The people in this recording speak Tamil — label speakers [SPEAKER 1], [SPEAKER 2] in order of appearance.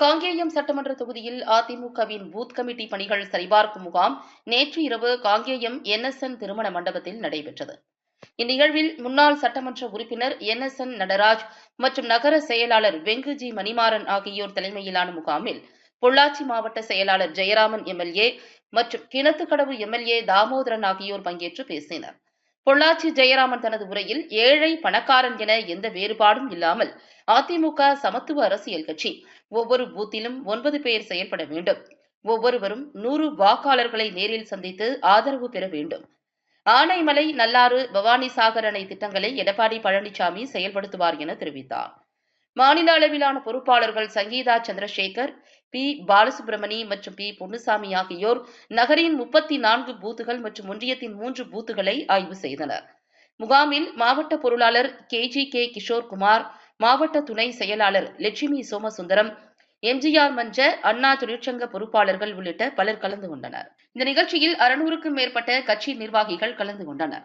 [SPEAKER 1] காங்கேயம் சட்டமன்ற தொகுதியில் அதிமுகவின் பூத் கமிட்டி பணிகள் சரிபார்க்கும் முகாம் நேற்று இரவு காங்கேயம் என்எஸ்என் திருமண மண்டபத்தில் நடைபெற்றது. இந்நிகழ்வில் முன்னாள் சட்டமன்ற உறுப்பினர் என் எஸ் என் நடராஜ் மற்றும் நகர செயலாளர் வெங்குஜி மணிமாறன் ஆகியோர் தலைமையிலான முகாமில் பொள்ளாச்சி மாவட்ட செயலாளர் ஜெயராமன் எம்எல்ஏ மற்றும் கிணத்துக்கடவு எம்எல்ஏ தாமோதரன் ஆகியோர் பங்கேற்று பேசினர். பொள்ளாச்சி ஜெயராமன் தனது உரையில் ஏழை பணக்காரன் என எந்த வேறுபாடும் இல்லாமல் அதிமுக சமத்துவ அரசியல் கட்சி ஒவ்வொரு பூத்திலும் ஒன்பது பேர் செயல்பட வேண்டும். ஒவ்வொருவரும் நூறு வாக்காளர்களை நேரில் சந்தித்து ஆதரவு பெற வேண்டும். ஆனைமலை நல்லாறு பவானிசாகர் அணை திட்டங்களை எடப்பாடி பழனிசாமி செயல்படுத்துவார் என தெரிவித்தார். மாநில அளவிலான பொறுப்பாளர்கள் சங்கீதா சந்திரசேகர் பி. பாலசுப்ரமணி மற்றும் பி. பொன்னுசாமி ஆகியோர் நகரின் முப்பத்தி நான்கு பூத்துகள் மற்றும் ஒன்றியத்தின் மூன்று பூத்துகளை ஆய்வு செய்தனர். முகாமில் மாவட்ட பொருளாளர் கே. ஜி. கே. கிஷோர்குமார் மாவட்ட துணை செயலாளர் லட்சுமி சோமசுந்தரம் எம்ஜிஆர் மன்ற அண்ணா தொழிற்சங்க பொறுப்பாளர்கள் உள்ளிட்ட பலர் கலந்து கொண்டனர். இந்த நிகழ்ச்சியில் அறுநூறுக்கும் மேற்பட்ட கட்சி நிர்வாகிகள் கலந்து கொண்டனர்.